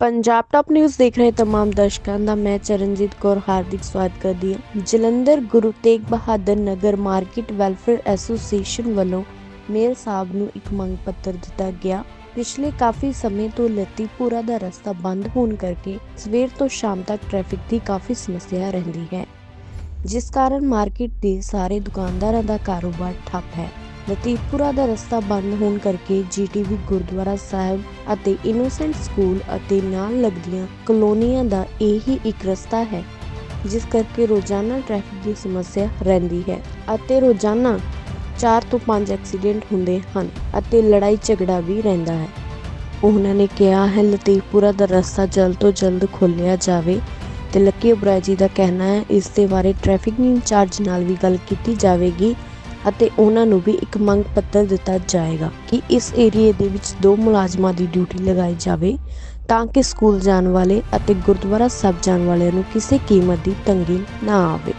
Punjab top news ਦੇਖ ਰਹੇ तमाम ਦਰਸ਼ਕਾਂ ਦਾ ਮੈਂ ਚਰਨਜੀਤ ਕੌਰ ਹਾਰਦਿਕ ਸਵਾਗਤ ਕਰਦੀ ਹਾਂ Jalandhar Guru Tegh Bahadur Nagar market welfare association ਵੱਲੋਂ ਮੇਅਰ ਸਾਹਿਬ ਨੂੰ ਇੱਕ ਮੰਗ ਪੱਤਰ ਦਿੱਤਾ ਗਿਆ ਪਿਛਲੇ ਕਾਫੀ ਸਮੇਂ ਤੋਂ ਲਤੀਪੁਰਾ ਦਾ ਰਸਤਾ ਬੰਦ ਹੋਣ ਕਰਕੇ ਸਵੇਰ ਤੋਂ ਸ਼ਾਮ ਤੱਕ ਟ੍ਰੈਫਿਕ ਦੀ ਕਾਫੀ ਸਮੱਸਿਆ ਰਹਿੰਦੀ ਹੈ ਜਿਸ ਕਾਰਨ ਮਾਰਕੀਟ ਦੇ ਸਾਰੇ ਦੁਕਾਨਦਾਰਾਂ ਦਾ ਕਾਰੋਬਾਰ ਠੱਪ ਹੈ ਲਤੀਫਪੁਰਾ ਦਾ ਰਸਤਾ ਬੰਦ ਹੋਣ ਕਰਕੇ ਜੀਟੀਵੀ ਗੁਰਦੁਆਰਾ ਸਾਹਿਬ ਅਤੇ ਇਨੋਸੈਂਟ ਸਕੂਲ ਅਤੇ ਨਾਲ ਲੱਗਦੀਆਂ ਕਲੋਨੀਆਂ ਦਾ ਇਹ ਹੀ ਇੱਕ ਰਸਤਾ ਹੈ, ਜਿਸ ਕਰਕੇ ਰੋਜ਼ਾਨਾ ਟ੍ਰੈਫਿਕ ਦੀ ਸਮੱਸਿਆ ਰਹਿੰਦੀ ਹੈ ਅਤੇ ਰੋਜ਼ਾਨਾ 4 ਤੋਂ 5 ਐਕਸੀਡੈਂਟ ਹੁੰਦੇ ਹਨ ਅਤੇ ਲੜਾਈ ਝਗੜਾ ਵੀ ਰਹਿੰਦਾ ਹੈ। ਉਹਨਾਂ ਨੇ ਕਿਹਾ ਹੈ ਲਤੀਫਪੁਰਾ ਦਾ ਰਸਤਾ ਜਲਦ ਤੋਂ ਜਲਦ ਖੋਲ੍ਹਿਆ ਜਾਵੇ ਤੇ ਲੱਕੀ ਓਬਰਾਏ ਜੀ ਦਾ ਕਹਿਣਾ ਹੈ, ਇਸ ਦੇ ਬਾਰੇ ਟ੍ਰੈਫਿਕ ਇੰਚਾਰਜ ਨਾਲ ਵੀ ਗੱਲ ਕੀਤੀ ਜਾਵੇਗੀ ਅਤੇ ਉਹਨਾਂ ਨੂੰ ਵੀ ਇੱਕ ਮੰਗ ਪੱਤਰ ਦਿੱਤਾ ਜਾਏਗਾ ਕਿ ਇਸ ਏਰੀਏ ਦੇ ਵਿੱਚ ਦੋ ਮੁਲਾਜ਼ਮਾਂ ਦੀ ਡਿਊਟੀ ਲਗਾਈ ਜਾਵੇ ਤਾਂ ਕਿ ਸਕੂਲ ਜਾਣ ਵਾਲੇ ਅਤੇ ਗੁਰਦੁਆਰਾ ਸਾਹਿਬ ਜਾਣ ਵਾਲਿਆਂ ਨੂੰ ਕਿਸੇ ਕੀਮਤ ਦੀ ਤੰਗੀ ਨਾ ਆਵੇ।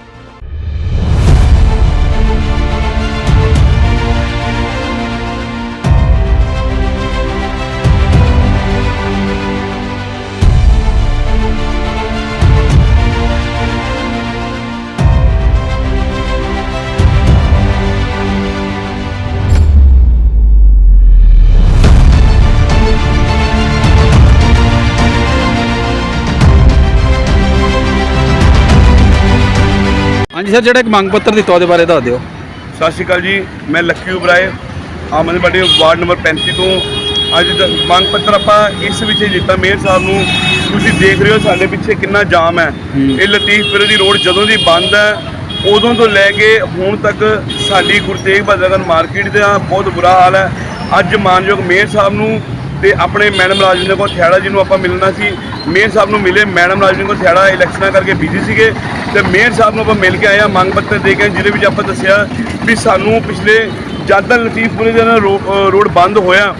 ਹਾਂਜੀ ਸਰ ਜਿਹੜਾ ਇੱਕ ਮੰਗ ਪੱਤਰ ਦਿੱਤਾ ਉਹਦੇ ਬਾਰੇ ਦੱਸ ਦਿਓ। ਸਤਿ ਸ਼੍ਰੀ ਅਕਾਲ ਜੀ ਮੈਂ Lucky Oberoi Aam Aadmi Party ward number 35 ਤੋਂ। ਅੱਜ ਦਾ ਮੰਗ ਪੱਤਰ ਆਪਾਂ ਇਸ ਵਿੱਚ ਦਿੱਤਾ। ਮੇਅਰ ਸਾਹਿਬ ਨੂੰ ਤੁਸੀਂ ਦੇਖ ਰਹੇ ਹੋ ਸਾਡੇ ਪਿੱਛੇ ਕਿੰਨਾ ਜਾਮ ਹੈ। ਇਹ ਲਤੀਫਪੁਰੇ ਦੀ ਰੋਡ ਜਦੋਂ ਦੀ ਬੰਦ ਹੈ ਉਦੋਂ ਤੋਂ ਲੈ ਕੇ ਹੁਣ ਤੱਕ ਸਾਡੀ ਗੁਰੂ ਤੇਗ ਬਹਾਦਰ ਮਾਰਕੀਟ ਦਾ ਬਹੁਤ ਬੁਰਾ ਹਾਲ ਹੈ। ਅੱਜ ਮਾਨਯੋਗ ਮੇਅਰ ਸਾਹਿਬ ਨੂੰ ਤੇ ਆਪਣੇ ਮੈਡਮ ਰਾਜਵਿੰਦਰ ਕੌਰ ਥਿਆੜਾ ਜੀ ਨੂੰ ਆਪਾਂ ਮਿਲਣਾ ਸੀ। ਮੇਅਰ ਸਾਹਿਬ ਨੂੰ ਮਿਲੇ, ਮੈਡਮ ਰਾਜਵਿੰਦਰ ਕੌਰ ਥਿਆੜਾ ਇਲੈਕਸ਼ਨਾਂ ਕਰਕੇ ਬਿਜ਼ੀ ਸੀਗੇ। ਤੇ ਮੇਅਰ ਸਾਹਿਬ ਨੂੰ ਆਪਾਂ ਮਿਲ ਕੇ ਆਏ ਆ, ਮੰਗ ਪੱਤਰ ਦੇ ਕੇ ਜਿਹਦੇ ਵਿੱਚ ਆਪਾਂ ਦੱਸਿਆ ਵੀ ਸਾਨੂੰ ਪਿਛਲੇ ਜਦ ਦਾ ਲਤੀਫਪੁਰੇ ਦਾ ਨਾ ਰੋ- ਰੋਡ ਬੰਦ ਹੋਇਆ,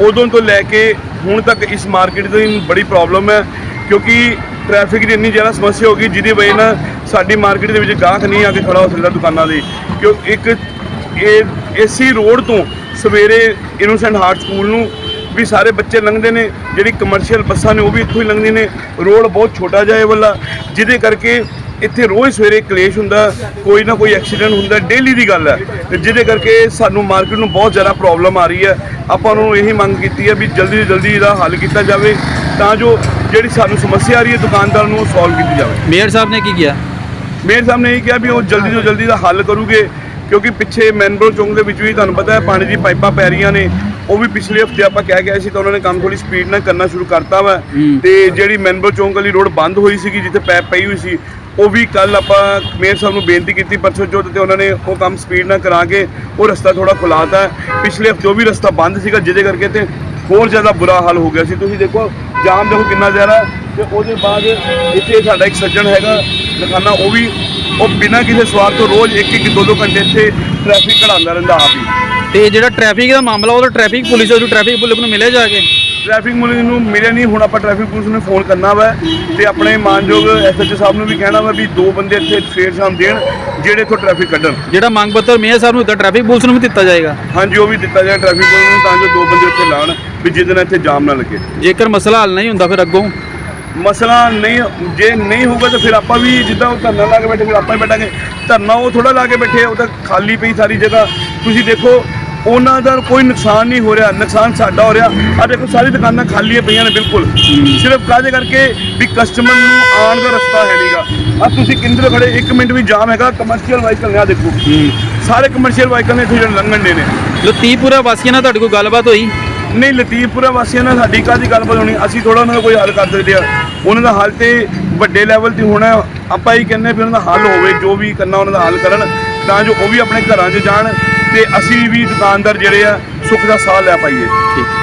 ਉਦੋਂ ਤੋਂ ਲੈ ਕੇ ਹੁਣ ਤੱਕ ਇਸ ਮਾਰਕੀਟ ਦੀ ਬੜੀ ਪ੍ਰੋਬਲਮ ਹੈ। ਕਿਉਂਕਿ ਟ੍ਰੈਫਿਕ ਦੀ ਇੰਨੀ ਜ਼ਿਆਦਾ ਸਮੱਸਿਆ ਹੋ ਗਈ, ਜਿਹਦੀ ਵਜ੍ਹਾ ਨਾਲ ਸਾਡੀ ਮਾਰਕੀਟ ਦੇ ਵਿੱਚ ਗਾਹਕ ਨਹੀਂ ਆ ਕੇ ਖੜਾ ਹੋ ਸਕਦਾ ਦੁਕਾਨਾਂ ਦੇ। ਕਿਉਂ ਇੱਕ ਇਹ, ਏਸੀ ਰੋਡ ਤੋਂ ਸਵੇਰੇ ਇਨੋਸੈਂਟ ਹਾਰਟ ਸਕੂਲ ਨੂੰ ਵੀ ਸਾਰੇ ਬੱਚੇ ਲੰਘਦੇ ਨੇ ਜਿਹੜੀ ਕਮਰਸ਼ੀਅਲ ਬੱਸਾਂ ਨੇ ਉਹ ਵੀ ਇੱਥੋਂ ਹੀ ਲੰਘਦੀਆਂ ਨੇ। ਰੋਡ ਬਹੁਤ ਛੋਟਾ ਇਹ ਵਾਲਾ ਜਿਹਦੇ ਕਰਕੇ ਇੱਥੇ ਰੋਜ਼ ਸਵੇਰੇ ਕਲੇਸ਼ ਹੁੰਦਾ ਕੋਈ ਨਾ ਕੋਈ ਐਕਸੀਡੈਂਟ ਹੁੰਦਾ ਡੇਲੀ ਦੀ ਗੱਲ ਹੈ। ਤੇ ਜਿਹਦੇ ਕਰਕੇ ਸਾਨੂੰ ਮਾਰਕੀਟ ਨੂੰ ਬਹੁਤ ਜ਼ਿਆਦਾ ਪ੍ਰੋਬਲਮ ਆ ਰਹੀ ਹੈ। ਆਪਾਂ ਨੂੰ ਇਹੀ ਮੰਗ ਕੀਤੀ ਹੈ ਵੀ ਜਲਦੀ ਤੋਂ ਜਲਦੀ ਇਹਦਾ ਹੱਲ ਕੀਤਾ ਜਾਵੇ ਤਾਂ ਜੋ ਜਿਹੜੀ ਸਾਨੂੰ ਸਮੱਸਿਆ ਆ ਰਹੀ ਹੈ ਦੁਕਾਨਦਾਰ ਨੂੰ ਸੋਲਵ ਕੀਤੀ ਜਾਵੇ। ਮੇਅਰ ਸਾਹਿਬ ਨੇ ਕੀ ਕੀਤਾ ਮੇਅਰ ਸਾਹਿਬ ਨੇ ਇਹ ਕਿਹਾ ਵੀ ਉਹ ਜਲਦੀ ਤੋਂ ਜਲਦੀ ਦਾ ਹੱਲ ਕਰੂਗੇ। ਕਿਉਂਕਿ ਪਿੱਛੇ ਮੈਨਬਰੋ ਚੌਂਕ ਦੇ ਵਿੱਚ ਵੀ ਤੁਹਾਨੂੰ ਪਤਾ ਹੈ ਪਾਣੀ ਦੀ ਪਾਈਪਾਂ ਪੈ ਰਹੀਆਂ ਨੇ ਉਹ ਵੀ ਪਿਛਲੇ ਹਫ਼ਤੇ ਆਪਾਂ ਕਹਿ ਗਏ ਸੀ ਤਾਂ ਉਹਨਾਂ ਨੇ ਕੰਮ ਥੋੜੀ ਸਪੀਡ ਨਾਲ ਕਰਨਾ ਸ਼ੁਰੂ ਕਰਤਾ ਵਾ। ਤੇ ਜਿਹੜੀ ਮੈਨਬਰੋ ਚੌਂਕ ਵਾਲੀ ਰੋਡ ਬੰਦ ਹੋਈ ਸੀਗੀ ਜਿੱਥੇ ਪੈਪ ਪਈ ਹੋਈ ਸੀ ਉਹ ਵੀ ਕੱਲ ਆਪਾਂ ਮੇਅਰ ਸਾਹਿਬ ਨੂੰ ਬੇਨਤੀ ਕੀਤੀ ਪਰਸੋਂ ਚੌਥ ਤੇ ਉਹਨਾਂ ਨੇ ਉਹ ਕੰਮ ਸਪੀਡ ਨਾਲ ਕਰਾ ਕੇ ਉਹ ਰਸਤਾ ਥੋੜਾ ਖੁਲਾਤਾ। ਪਿਛਲੇ ਹਫ਼ਤੇ ਉਹ ਵੀ ਰਸਤਾ ਬੰਦ ਸੀਗਾ ਜਿਹਦੇ ਕਰਕੇ ਤੇ ਹੋਰ ਜ਼ਿਆਦਾ ਬੁਰਾ ਹਾਲ ਹੋ ਗਿਆ ਸੀ ਤੁਸੀਂ ਦੇਖੋ ਜਾਮ ਦੇਖੋ ਕਿੰਨਾ ਜ਼ਿਆਦਾ ਤੇ ਉਹਦੇ ਬਾਅਦ ਇੱਥੇ ਸਾਡਾ ਇੱਕ ਸੱਜਣ ਹੈਗਾ ਲਖਾਨਾ ਉਹ ਵੀ ਉਹ ਬਿਨਾਂ ਕਿਸੇ ਸਵਾਰ ਤੋਂ ਰੋਜ਼ ਇੱਕ ਇੱਕ ਦੋ ਦੋ ਘੰਟੇ ਇੱਥੇ ਟ੍ਰੈਫਿਕ ਘੜਾਉਂਦਾ ਰਹਿੰਦਾ ਆਪ ਹੀ। ਤੇ ਜਿਹੜਾ ਟ੍ਰੈਫਿਕ ਦਾ ਮਾਮਲਾ ਉਹ ਤਾਂ ਟ੍ਰੈਫਿਕ ਪੁਲਿਸ ਨੂੰ ਟ੍ਰੈਫਿਕ ਪੁਲਿਸ ਨੂੰ ਮਿਲੇ ਜਾ ਕੇ? ਟ੍ਰੈਫਿਕ ਮੁਲਾਜ਼ਮ ਨੂੰ ਮਿਲਿਆ ਨਹੀਂ ਹੁਣ ਆਪਾਂ ਟ੍ਰੈਫਿਕ ਪੁਲਿਸ ਨੂੰ ਫੋਨ ਕਰਨਾ ਵਾ ਤੇ ਆਪਣੇ ਮਾਨਯੋਗ ਐਸਐਚਓ ਸਾਹਿਬ ਨੂੰ ਵੀ ਕਹਿਣਾ ਵਾ ਵੀ ਦੋ ਬੰਦੇ ਇੱਥੇ ਫੇਰ ਸ਼ਾਮ ਦੇਣ ਜਿਹੜੇ ਇੱਥੋਂ ਟ੍ਰੈਫਿਕ ਕੱਢਣ। ਜਿਹੜਾ ਮੰਗ ਪੱਤਰ ਮੇਅਰ ਸਾਹਿਬ ਨੂੰ ਦਿੱਤਾ ਟ੍ਰੈਫਿਕ ਪੁਲਿਸ ਨੂੰ ਵੀ ਦਿੱਤਾ ਜਾਏਗਾ? ਹਾਂਜੀ ਉਹ ਵੀ ਦਿੱਤਾ ਜਾਏ ਟ੍ਰੈਫਿਕ ਪੁਲਿਸ ਨੂੰ ਤਾਂ ਜੋ ਦੋ ਬੰਦੇ ਇੱਥੇ ਲਾਣ ਵੀ ਜਿਹਦੇ ਨਾਲ ਇੱਥੇ ਜਾਮ ਨਾ ਲੱਗੇ। ਜੇਕਰ ਮਸਲਾ ਹੱਲ ਨਹੀਂ ਹੁੰਦਾ ਫਿਰ ਅੱਗੋਂ? ਮਸਲਾ ਨਹੀਂ ਜੇ ਨਹੀਂ ਹੋਊਗਾ ਤਾਂ ਫਿਰ ਆਪਾਂ ਵੀ ਜਿੱਦਾਂ ਉਹ ਧਰਨਾ ਲਾ ਕੇ ਬੈਠੇ ਫਿਰ ਆਪਾਂ ਹੀ ਬੈਠਾਂਗੇ। ਧਰਨਾ ਉਹ ਥੋੜਾ ਲਾ ਕੇ ਬੈਠੇ ਉਹ ਤਾਂ ਖਾਲੀ ਪਈ ਸਾਰੀ ਜਗ੍ਹਾ। ਤੁਸੀਂ ਦੇਖੋ ਉਹਨਾਂ ਦਾ ਕੋਈ ਨੁਕਸਾਨ ਨਹੀਂ ਹੋ ਰਿਹਾ ਨੁਕਸਾਨ ਸਾਡਾ ਹੋ ਰਿਹਾ। ਆ ਦੇਖੋ ਸਾਰੀ ਦੁਕਾਨਾਂ ਖਾਲੀਆਂ ਪਈਆਂ ਨੇ ਬਿਲਕੁਲ। ਸਿਰਫ ਕਾਹਦੇ ਕਰਕੇ? ਵੀ ਕਸਟਮਰ ਨੂੰ ਆਉਣ ਦਾ ਰਸਤਾ ਹੈ ਨਹੀਂਗਾ ਆ ਤੁਸੀਂ ਕਿੰਦਰ ਖੜੇ 1 ਮਿੰਟ ਵੀ ਜਾਮ ਹੈਗਾ ਕਮਰਸ਼ੀਅਲ ਵਾਹੀਕਲ ਨੇ ਆ ਦੇਖੋ। ਸਾਰੇ ਕਮਰਸ਼ੀਅਲ ਵਾਹੀਕਲ ਨੇ ਇੱਥੇ ਜਿਹੜੇ ਲੰਘਣ ਦੇ ਨੇ। ਲਤੀਪੁਰਾ ਵਾਸੀਆਂ ਨਾਲ ਤੁਹਾਡੀ ਕੋਈ ਗੱਲਬਾਤ ਹੋਈ? ਨਹੀਂ, ਲਤੀਫਪੁਰਾ ਵਾਸੀਆਂ ਨਾਲ ਸਾਡੀ ਕਾਹਦੀ ਗੱਲਬਾਤ ਹੋਣੀ? ਅਸੀਂ ਥੋੜਾ ਉਹਨਾਂ ਦਾ ਕੋਈ ਹੱਲ ਕਰ ਸਕਦੇ ਆ ਉਹਨਾਂ ਦਾ ਹੱਲ ਤੇ ਵੱਡੇ ਲੈਵਲ ਤੇ ਹੋਣਾ ਆਪਾਂ ਹੀ ਕਹਿੰਦੇ ਵੀ ਉਹਨਾਂ ਦਾ ਹੱਲ ਹੋਵੇ, ਜੋ ਵੀ ਕਰਨਾ ਉਹਨਾਂ ਦਾ ਹੱਲ ਕਰਨ, ਤਾਂ ਜੋ ਉਹ ਵੀ ਆਪਣੇ ਘਰਾਂ 'ਚ ਜਾਣ ਤੇ ਅਸੀਂ ਵੀ ਦੁਕਾਨਦਾਰ ਜਿਹੜੇ ਆ, ਸੁੱਖ ਦਾ ਸਾਹ ਲੈ ਪਾਈਏ। ਠੀਕ।